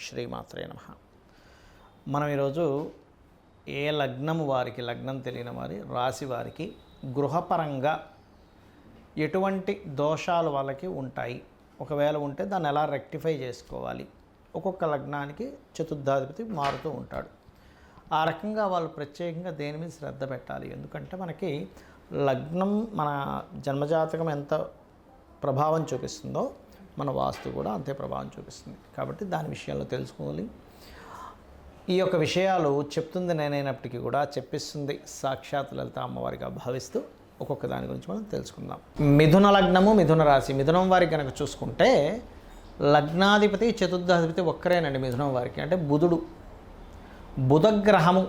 శ్రీమాత్రే నమ. మనం ఈరోజు ఏ లగ్నం వారికి లగ్నం తెలియని వారి రాశి వారికి గృహపరంగా ఎటువంటి దోషాలు వాళ్ళకి ఉంటాయి? ఒకవేళ ఉంటే దాన్ని ఎలా రెక్టిఫై చేసుకోవాలి? ఒక్కొక్క లగ్నానికి చతుర్థాధిపతి మారుతూ ఉంటాడు. ఆ రకంగా వాళ్ళు ప్రత్యేకంగా దేని మీద శ్రద్ధ పెట్టాలి? ఎందుకంటే మనకి లగ్నం మన జన్మజాతకం ఎంత ప్రభావం చూపిస్తుందో మన వాస్తు కూడా అంతే ప్రభావం చూపిస్తుంది. కాబట్టి దాని విషయంలో తెలుసుకోవాలి. ఈ యొక్క విషయాలు చెప్తుంది నేనైనప్పటికీ కూడా చెప్పిస్తుంది సాక్షాత్ లలిత అమ్మవారిగా భావిస్తూ ఒక్కొక్క దాని గురించి మనం తెలుసుకుందాం. మిథున లగ్నము మిథున రాశి. మిథునం వారికి కనుక చూసుకుంటే లగ్నాధిపతి చతుర్థాధిపతి ఒక్కరేనండి మిథునం వారికి. అంటే బుధుడు. బుధగ్రహము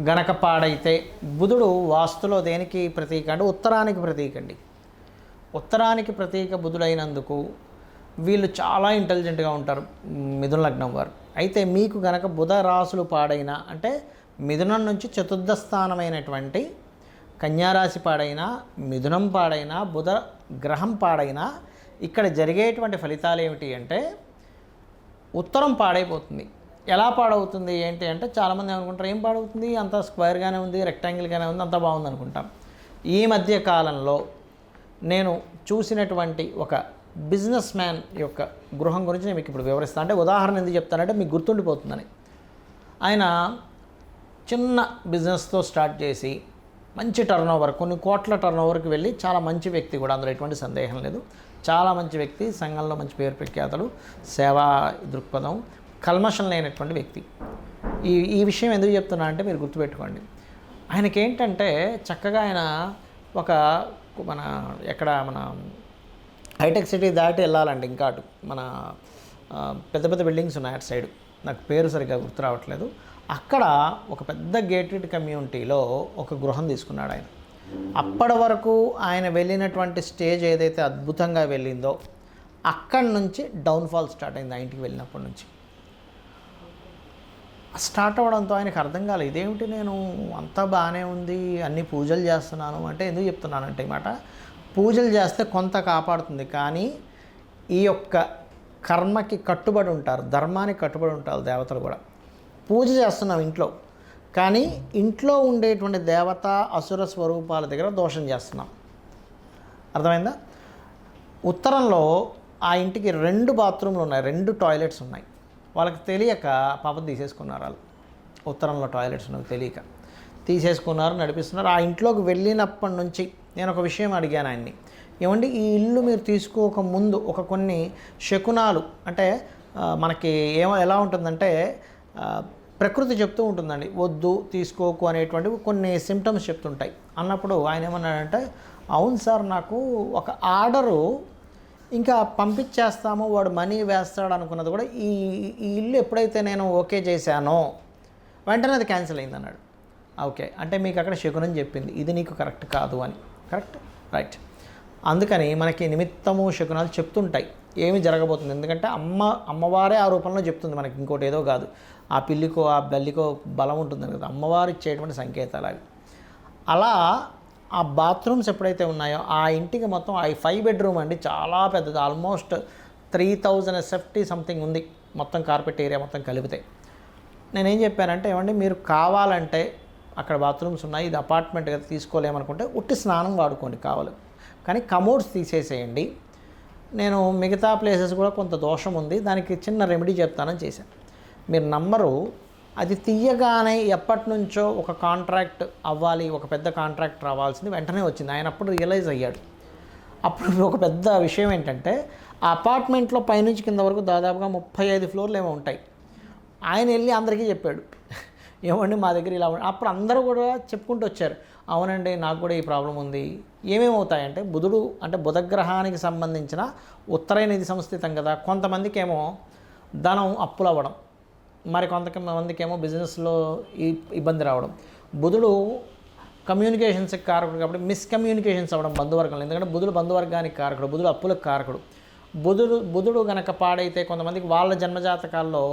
గనక పాడైతే బుధుడు వాస్తులో దేనికి ప్రతీక అంటే ఉత్తరానికి ప్రతీక అండి. ఉత్తరానికి ప్రతీక బుధుడైనందుకు వీళ్ళు చాలా ఇంటెలిజెంట్గా ఉంటారు మిథున లగ్నం వారు. అయితే మీకు గనక బుధ రాసులు పాడైన అంటే మిథునం నుంచి చతుర్థ స్థానమైనటువంటి కన్యారాశి పాడైనా మిథునం పాడైనా బుధ గ్రహం పాడైనా ఇక్కడ జరిగేటువంటి ఫలితాలు ఏమిటి అంటే ఉత్తరం పాడైపోతుంది. ఎలా పాడవుతుంది ఏంటి అంటే చాలామంది అనుకుంటారు ఏం పాడవుతుంది? అంత స్క్వేర్గానే ఉంది రెక్టాంగిల్గానే ఉంది అంత బాగుంది అనుకుంటాం ఈ మధ్య కాలంలో నేను చూసినటువంటి ఒక బిజినెస్ మ్యాన్ యొక్క గృహం గురించి నేను మీకు ఇప్పుడు వివరిస్తాను అంటే ఉదాహరణ ఎందుకు చెప్తానంటే మీకు గుర్తుండిపోతుందని. ఆయన చిన్న బిజినెస్తో స్టార్ట్ చేసి మంచి టర్న్ ఓవర్ కొన్ని కోట్ల టర్న్ ఓవర్కి వెళ్ళి చాలా మంచి వ్యక్తి కూడా అందులో ఎటువంటి సందేహం లేదు. చాలా మంచి వ్యక్తి సంఘంలో మంచి పేరు ప్రఖ్యాతలు సేవా దృక్పథం కల్మషం లేనటువంటి వ్యక్తి. ఈ ఈ విషయం ఎందుకు చెప్తున్నా అంటే మీరు గుర్తుపెట్టుకోండి. ఆయనకి ఏంటంటే చక్కగా ఆయన ఒక మన ఎక్కడ మన హైటెక్ సిటీ దాటి వెళ్ళాలండి ఇంకా అటు. మన పెద్ద పెద్ద బిల్డింగ్స్ ఉన్నాయి అటు సైడ్. నాకు పేరు సరిగ్గా గుర్తు రావట్లేదు. అక్కడ ఒక పెద్ద గేటెడ్ కమ్యూనిటీలో ఒక గృహం తీసుకున్నాడు ఆయన. అప్పటి వరకు ఆయన వెళ్ళినటువంటి స్టేజ్ ఏదైతే అద్భుతంగా వెళ్ళిందో అక్కడి నుంచి డౌన్ఫాల్ స్టార్ట్ అయింది ఆ ఇంటికి వెళ్ళినప్పటి నుంచి. స్టార్ట్ అవ్వడంతో ఆయనకు అర్థం కాలేదు. ఇదేమిటి నేను అంతా బాగానే ఉంది అన్ని పూజలు చేస్తున్నాను అంటే ఎందుకు చెప్తున్నానంటే ఈ మాట పూజలు చేస్తే కొంత కాపాడుతుంది కానీ ఈ యొక్క కర్మకి కట్టుబడి ఉంటారు ధర్మానికి కట్టుబడి ఉంటారు దేవతలు కూడా. పూజ చేస్తున్నాం ఇంట్లో కానీ ఇంట్లో ఉండేటువంటి దేవత అసుర స్వరూపాల దగ్గర దోషం చేస్తున్నాం. అర్థమైందా? ఉత్తరంలో ఆ ఇంటికి రెండు బాత్రూమ్లు ఉన్నాయి రెండు టాయిలెట్స్ ఉన్నాయి. వాళ్ళకి తెలియక పాప తీసేసుకున్నారు వాళ్ళు. ఉత్తరంలో టాయిలెట్స్ ఉన్నవి తెలియక. తీసేసుకున్నారు నడిపిస్తున్నారు. ఆ ఇంట్లోకి వెళ్ళినప్పటి నుంచి నేను ఒక విషయం అడిగాను ఆయన్ని. ఏమండి ఈ ఇల్లు మీరు తీసుకోక ముందు ఒక కొన్ని శకునాలు అంటే మనకి ఏమో ఎలా ఉంటుందంటే ప్రకృతి చెప్తూ ఉంటుందండి వద్దు తీసుకోకు అనేటువంటివి కొన్ని సిమ్టమ్స్ చెప్తుంటాయి. అన్నప్పుడు ఆయన ఏమన్నాడంటే అవును సార్ నాకు ఒక ఆర్డరు ఇంకా పంపించేస్తాము వాడు మనీ వేస్తాడు అనుకున్నది కూడా ఈ ఈ ఇల్లు ఎప్పుడైతే నేను ఓకే చేశానో వెంటనే అది క్యాన్సిల్ అయింది అన్నాడు ఓకే అంటే మీకు అక్కడ శకునం చెప్పింది ఇది నీకు కరెక్ట్ కాదు అని. కరెక్ట్? రైట్ అందుకని మనకి నిమిత్తము శకునాలు చెప్తుంటాయి. ఏమి జరగబోతుంది? ఎందుకంటే అమ్మ అమ్మవారే ఆ రూపంలో చెప్తుంది మనకి. ఇంకోటి ఏదో కాదు. ఆ పిల్లికో ఆ బల్లికో బలం ఉంటుంది కదా. అమ్మవారు ఇచ్చేటువంటి సంకేతాలు అవి అలా ఆ బాత్రూమ్స్ ఎప్పుడైతే ఉన్నాయో ఆ ఇంటికి మొత్తం ఆ ఫైవ్ బెడ్రూమ్ అండి చాలా పెద్దది. Almost three thousand SFT something ఉంది. మొత్తం కార్పెట్ ఏరియా మొత్తం కలిపితే. నేనేం చెప్పానంటే ఏమండి మీరు కావాలంటే అక్కడ బాత్రూమ్స్ ఉన్నాయి ఇది అపార్ట్మెంట్ కదా తీసుకోలేమనుకుంటే ఉట్టి స్నానం వాడుకోండి కావాలి. కానీ కమోడ్స్ తీసేసేయండి. నేను మిగతా ప్లేసెస్ కూడా కొంత దోషం ఉంది దానికి చిన్న రెమెడీ చెప్తానని చేశాను మీరు నమ్మరు అది తీయగానే ఎప్పటి నుంచో ఒక కాంట్రాక్ట్ అవ్వాలి ఒక పెద్ద కాంట్రాక్ట్ రావాల్సింది వెంటనే వచ్చింది. ఆయన అప్పుడు రియలైజ్ అయ్యాడు. అప్పుడు ఒక పెద్ద విషయం ఏంటంటే ఆ అపార్ట్మెంట్లో పైనుంచి కింద వరకు దాదాపుగా ముప్పై ఐదు ఫ్లోర్లు ఏమో ఉంటాయి. ఆయన వెళ్ళి అందరికీ చెప్పాడు. ఏమండి మా దగ్గర ఇలా అప్పుడు అందరూ కూడా చెప్పుకుంటూ వచ్చారు. అవునండి నాకు కూడా ఈ ప్రాబ్లం ఉంది. ఏమేమి అవుతాయంటే బుధుడు అంటే బుధగ్రహానికి సంబంధించిన ఉత్తరైన ఇది సంస్థితం కదా కొంతమందికి ఏమో ధనం అప్పులు అవ్వడం మరి కొంతమందికి ఏమో బిజినెస్లో ఇబ్బంది రావడం. బుధుడు కమ్యూనికేషన్స్ కారకుడు కాబట్టి మిస్కమ్యూనికేషన్స్ అవ్వడం బంధువర్గంలో. ఎందుకంటే బుధుడు బంధువర్గానికి కారకుడు బుధుడు అప్పులకు కారకుడు. బుధుడు బుధుడు గనక పాడైతే కొంతమందికి వాళ్ళ జన్మజాతకాల్లో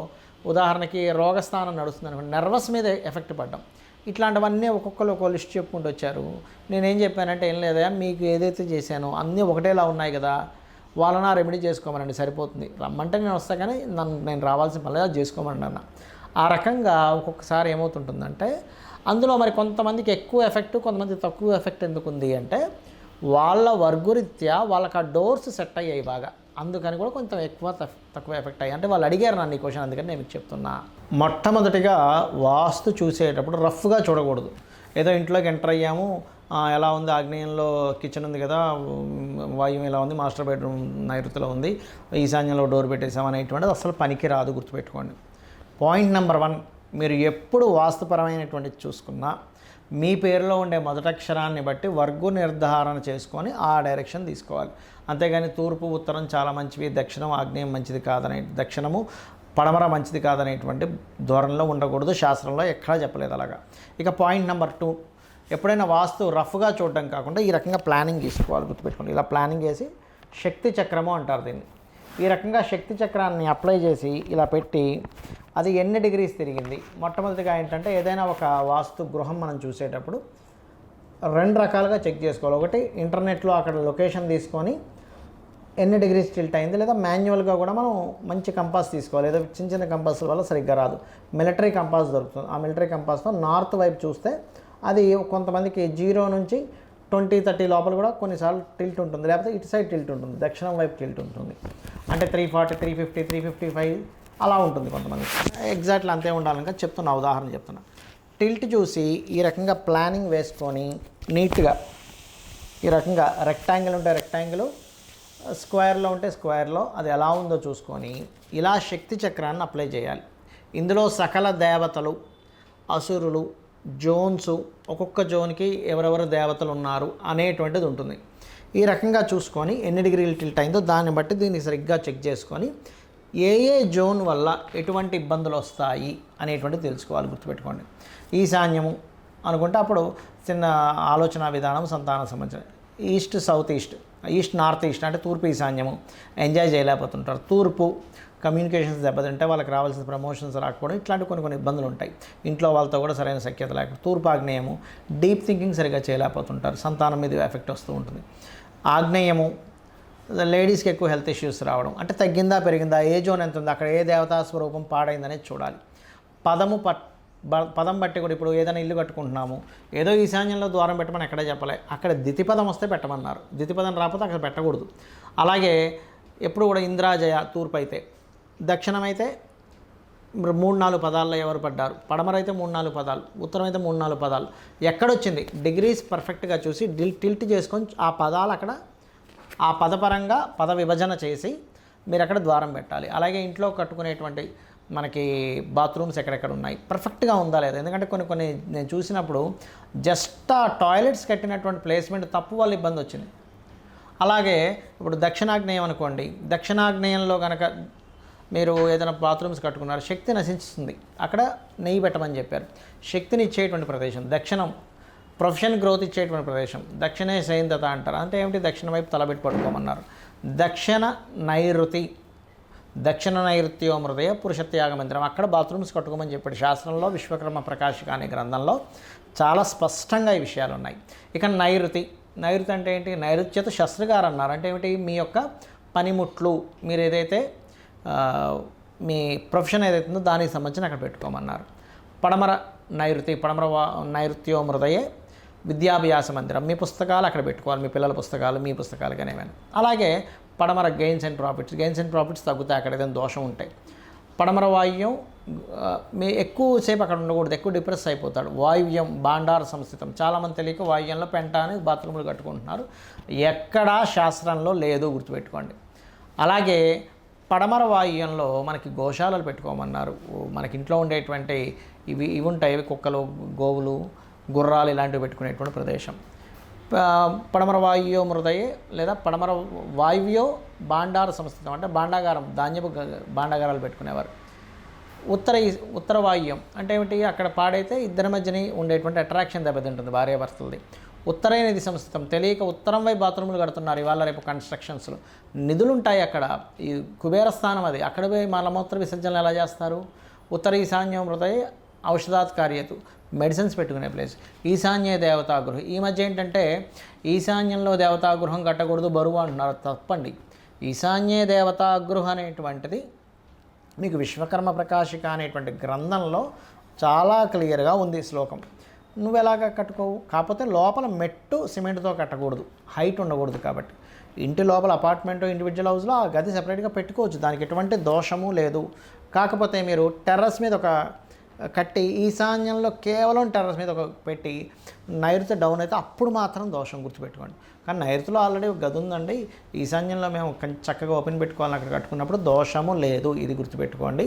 ఉదాహరణకి రోగస్థానం నడుస్తుంది అనుకోండి నర్వస్ మీద ఎఫెక్ట్ పడ్డం. ఇట్లాంటివన్నీ ఒక్కొక్కరు ఒక లిస్ట్ చెప్పుకుంటూ వచ్చారు. నేనేం చెప్పానంటే ఏం లేదా మీకు ఏదైతే చేశానో అన్నీ ఒకటేలా ఉన్నాయి కదా వాళ్ళని రెమెడీ చేసుకోమనండి సరిపోతుంది. రమ్మంటే నేను వస్తా కానీ నన్ను నేను రావాల్సిన పని చేసుకోమని అన్న. ఆ రకంగా ఒక్కొక్కసారి ఏమవుతుంటుందంటే అందులో మరి కొంతమందికి ఎక్కువ ఎఫెక్ట్ కొంతమంది తక్కువ ఎఫెక్ట్ ఎందుకు ఉంది అంటే వాళ్ళ వర్గురీత్యా వాళ్ళకి ఆ డోర్స్ సెట్ అయ్యాయి బాగా. అందుకని కూడా కొంచెం ఎక్కువ తక్కువ ఎఫెక్ట్ అయ్యాయి అంటే వాళ్ళు అడిగారు నన్ను ఈ క్వశ్చన్ అందుకని నేను మీకు చెప్తున్నా. మొట్టమొదటిగా వాస్తు చూసేటప్పుడు రఫ్గా చూడకూడదు. ఏదో ఇంట్లోకి ఎంటర్ అయ్యాము ఎలా ఉంది ఆగ్నేయంలో కిచెన్ ఉంది కదా వాయువు ఇలా ఉంది మాస్టర్ బెడ్రూమ్ నైరుతిలో ఉంది ఈశాన్యంలో డోర్ పెట్టేసాం అనేటువంటిది అసలు పనికి రాదు గుర్తుపెట్టుకోండి. పాయింట్ నెంబర్ వన్ మీరు ఎప్పుడు వాస్తుపరమైనటువంటిది చూసుకున్నా మీ పేరులో ఉండే మొదటక్షరాన్ని బట్టి వర్గు నిర్ధారణ చేసుకొని ఆ డైరెక్షన్ తీసుకోవాలి. అంతేగాని తూర్పు ఉత్తరం చాలా మంచివి దక్షిణం ఆగ్నేయం మంచిది కాదనే దక్షిణము పడమర మంచిది కాదనేటువంటి ధోరణిలో ఉండకూడదు శాస్త్రంలో ఎక్కడా చెప్పలేదు అలాగా. ఇక పాయింట్ నెంబర్ టూ ఎప్పుడైనా వాస్తు రఫ్గా చూడడం కాకుండా ఈ రకంగా ప్లానింగ్ తీసుకోవాలి గుర్తుపెట్టుకోండి. ఇలా ప్లానింగ్ చేసి శక్తి చక్రము అంటారు దీన్ని. ఈ రకంగా శక్తి చక్రాన్ని అప్లై చేసి ఇలా పెట్టి అది ఎన్ని డిగ్రీస్ తిరిగింది? మొట్టమొదటిగా ఏంటంటే ఏదైనా ఒక వాస్తు గృహం మనం చూసేటప్పుడు రెండు రకాలుగా చెక్ చేసుకోవాలి. ఒకటి ఇంటర్నెట్లో అక్కడ లొకేషన్ తీసుకొని ఎన్ని డిగ్రీస్ టిల్ట్ అయింది లేదా మాన్యువల్గా కూడా మనం మంచి కంపాస్ తీసుకోవాలి. ఏదో చిన్న చిన్న కంపాస్ వల్ల సరిగ్గా రాదు. మిలిటరీ కంపాస్ దొరుకుతుంది. ఆ మిలిటరీ కంపాస్తో నార్త్ వైపు చూస్తే అది కొంతమందికి జీరో నుంచి ట్వంటీ థర్టీ లోపల కూడా కొన్నిసార్లు టిల్ట్ ఉంటుంది. లేకపోతే ఇటు సైడ్ టిల్ట్ ఉంటుంది. దక్షిణం వైపు టిల్ట్ ఉంటుంది. అంటే three forty three fifty three fifty five అలా ఉంటుంది కొంతమంది. ఎగ్జాక్ట్లీ అంతే ఉండాలని చెప్తున్నా ఉదాహరణ చెప్తున్నా. టిల్ట్ చూసి ఈ రకంగా ప్లానింగ్ వేసుకొని నీట్గా ఈ రకంగా రెక్టాంగిల్ ఉంటే రెక్టాంగిల్ స్క్వేర్లో ఉంటే స్క్వేర్లో అది ఎలా ఉందో చూసుకొని ఇలా శక్తి చక్రాన్ని అప్లై చేయాలి. ఇందులో సకల దేవతలు అసురులు జోన్స్ ఒక్కొక్క జోన్కి ఎవరెవరు దేవతలు ఉన్నారు అనేటువంటిది ఉంటుంది. ఈ రకంగా చూసుకొని ఎన్ని డిగ్రీలు టిల్ట్ అయిందో దాన్ని బట్టి దీన్ని సరిగ్గా చెక్ చేసుకొని ఏ ఏ జోన్ వల్ల ఎటువంటి ఇబ్బందులు వస్తాయి అనేటువంటిది తెలుసుకోవాలి గుర్తుపెట్టుకోండి. ఈశాన్యము అనుకుంటే అప్పుడు చిన్న ఆలోచన విధానం సంతానం సంబంధించిన east south east east north east అంటే తూర్పు ఈశాన్యము ఎంజాయ్ చేయలేకపోతుంటారు. తూర్పు కమ్యూనికేషన్స్ దెబ్బతింటే వాళ్ళకి రావాల్సిన ప్రమోషన్స్ రాకపోవడం ఇట్లాంటి కొన్ని కొన్ని ఇబ్బందులు ఉంటాయి. ఇంట్లో వాళ్ళతో కూడా సరైన సఖ్యత లేకపోతే తూర్పు ఆగ్నేయము డీప్ థింకింగ్ సరిగా చేయలేకపోతుంటారు. సంతానం మీద ఎఫెక్ట్ వస్తూ ఉంటుంది. ఆగ్నేయము లేడీస్కి ఎక్కువ హెల్త్ ఇష్యూస్ రావడం. అంటే తగ్గిందా పెరిగిందా ఏ జోన్ ఎంత ఉంది అక్కడ ఏ దేవతా స్వరూపం పాడైందనేది చూడాలి. పదము పట్ బ- పదం బట్టి కూడా ఇప్పుడు ఏదైనా ఇల్లు కట్టుకుంటున్నాము ఏదో ఈశాన్యంలో ద్వారం పెట్టమని ఎక్కడే చెప్పలే. అక్కడ దితిపదం వస్తే పెట్టమన్నారు. దితిపదం రాకపోతే అక్కడ పెట్టకూడదు. అలాగే ఎప్పుడు కూడా ఇంద్రాజయ తూర్పు అయితే దక్షిణమైతే మూడు నాలుగు పదాల్లో ఎవరు పడ్డారు? పడమరైతే మూడు నాలుగు పదాలు ఉత్తరం అయితే మూడు నాలుగు పదాలు. ఎక్కడొచ్చింది? డిగ్రీస్ పర్ఫెక్ట్గా చూసి డిల్ టిల్ట్ చేసుకొని ఆ పదాలు అక్కడ ఆ పదపరంగా పద విభజన చేసి మీరు అక్కడ ద్వారం పెట్టాలి. అలాగే ఇంట్లో కట్టుకునేటువంటి మనకి బాత్రూమ్స్ ఎక్కడెక్కడ ఉన్నాయి? పర్ఫెక్ట్గా ఉందా లేదా? ఎందుకంటే కొన్ని కొన్ని నేను చూసినప్పుడు జస్ట్ ఆ టాయిలెట్స్ కట్టినటువంటి ప్లేస్మెంట్ తప్పు వల్ల ఇబ్బంది వచ్చింది. అలాగే ఇప్పుడు దక్షిణాగ్నేయం అనుకోండి. దక్షిణాగ్నేయంలో కనుక మీరు ఏదైనా బాత్రూమ్స్ కట్టుకున్నారు శక్తి నశిస్తుంది అక్కడ నెయ్యి పెట్టమని చెప్పారు. శక్తిని ఇచ్చేటువంటి ప్రదేశం దక్షిణం. ప్రొఫెషన్ గ్రోత్ ఇచ్చేటువంటి ప్రదేశం. దక్షిణే సైందత అంటారు. అంటే ఏమిటి? దక్షిణ వైపు తలబెట్టి పడుకోమన్నారు దక్షిణ నైరుతి దక్షిణ నైరుత్యో హృదయ పురుషత్యాగ మందిరం. అక్కడ బాత్రూమ్స్ కట్టుకోమని చెప్పాడు. శాస్త్రంలో విశ్వకర్మ ప్రకాశిక అనే గ్రంథంలో చాలా స్పష్టంగా ఈ విషయాలు ఉన్నాయి. ఇక నైరుతి. నైరుతి అంటే ఏంటి? నైరుత్యత శస్త్రగారు అన్నారు. అంటే ఏమిటి? మీ యొక్క పనిముట్లు మీరు ఏదైతే మీ ప్రొఫెషన్ ఏదైతుందో దానికి సంబంధించిన అక్కడ పెట్టుకోమన్నారు. పడమర నైరుతి. పడమర వా- నైరుత్యో మృదయే విద్యాభ్యాస మందిరం. మీ పుస్తకాలు అక్కడ పెట్టుకోవాలి. మీ పిల్లల పుస్తకాలు మీ పుస్తకాలు కానీ ఏమైనా అలాగే పడమర gains and profits gains and profits తగ్గుతాయి అక్కడ ఏదైనా దోషం ఉంటాయి పడమర వాయువ్యం మీ ఎక్కువసేపు అక్కడ ఉండకూడదు. ఎక్కువ డిప్రెస్ అయిపోతాడు. వాయువ్యం బాండార సంస్థితం. చాలామంది తెలియక వాయువ్యంలో పెంటాని బాత్రూములు కట్టుకుంటున్నారు. ఎక్కడా శాస్త్రంలో లేదు గుర్తుపెట్టుకోండి. అలాగే పడమర వాయువ్యంలో మనకి గోశాలలు పెట్టుకోమన్నారు. మనకి ఇంట్లో ఉండేటువంటి ఇవి ఇవి ఉంటాయి. కుక్కలు గోవులు గుర్రాలు ఇలాంటివి పెట్టుకునేటువంటి ప్రదేశం. పడమర వాయువ్యో మృదయే లేదా పడమర వాయువ్యో బాండార సంస్థితం అంటే బాండాగారం ధాన్యపు భాండాగారాలు బాండాగారాలు పెట్టుకునేవారు. ఉత్తర ఈ- ఉత్తర వాయువ్యం అంటే ఏమిటి? అక్కడ పాడైతే ఇద్దరి మధ్యని ఉండేటువంటి అట్రాక్షన్ దెబ్బతింటుంది భార్యాభర్తలది. ఉత్తరైన ఇది సంస్థితం తెలియక ఉత్తరం వైపు బాత్రూములు కడుతున్నారు ఇవాళ రేపు కన్స్ట్రక్షన్స్లో. నిధులు ఉంటాయి అక్కడ. ఈ కుబేర స్థానం అది. అక్కడ పోయి మలమూత్ర విసర్జనలు ఎలా చేస్తారు? ఉత్తర ఈశాన్యం హృదయ ఔషధాత్ కార్యతు మెడిసిన్స్ పెట్టుకునే ప్లేస్. ఈశాన్య దేవతాగృహం. ఈ మధ్య ఏంటంటే ఈశాన్యంలో దేవతాగృహం కట్టకూడదు బరువు అంటున్నారు. తప్పండి. ఈశాన్య దేవతాగృహం అనేటువంటిది మీకు విశ్వకర్మ ప్రకాశిక అనేటువంటి గ్రంథంలో చాలా క్లియర్గా ఉంది శ్లోకం. నువ్వు ఎలాగ కట్టుకోవు? కాకపోతే లోపల మెట్టు సిమెంట్తో కట్టకూడదు. హైట్ ఉండకూడదు కాబట్టి. ఇంటి లోపల అపార్ట్మెంట్ ఇండివిజువల్ హౌస్లో ఆ గది సపరేట్గా పెట్టుకోవచ్చు. దానికి ఎటువంటి దోషము లేదు. కాకపోతే మీరు టెర్రస్ మీద ఒక కట్టి ఈశాన్యంలో కేవలం టెర్రస్ మీద ఒక పెట్టి నైరుతి డౌన్ అయితే అప్పుడు మాత్రం దోషం గుర్తుపెట్టుకోండి. కానీ నైరుతిలో ఆల్రెడీ ఒక గది ఉందండి. ఈశాన్యంలో మేము చక్కగా ఓపెన్ పెట్టుకోవాలని అక్కడ కట్టుకున్నప్పుడు దోషము లేదు ఇది గుర్తుపెట్టుకోండి.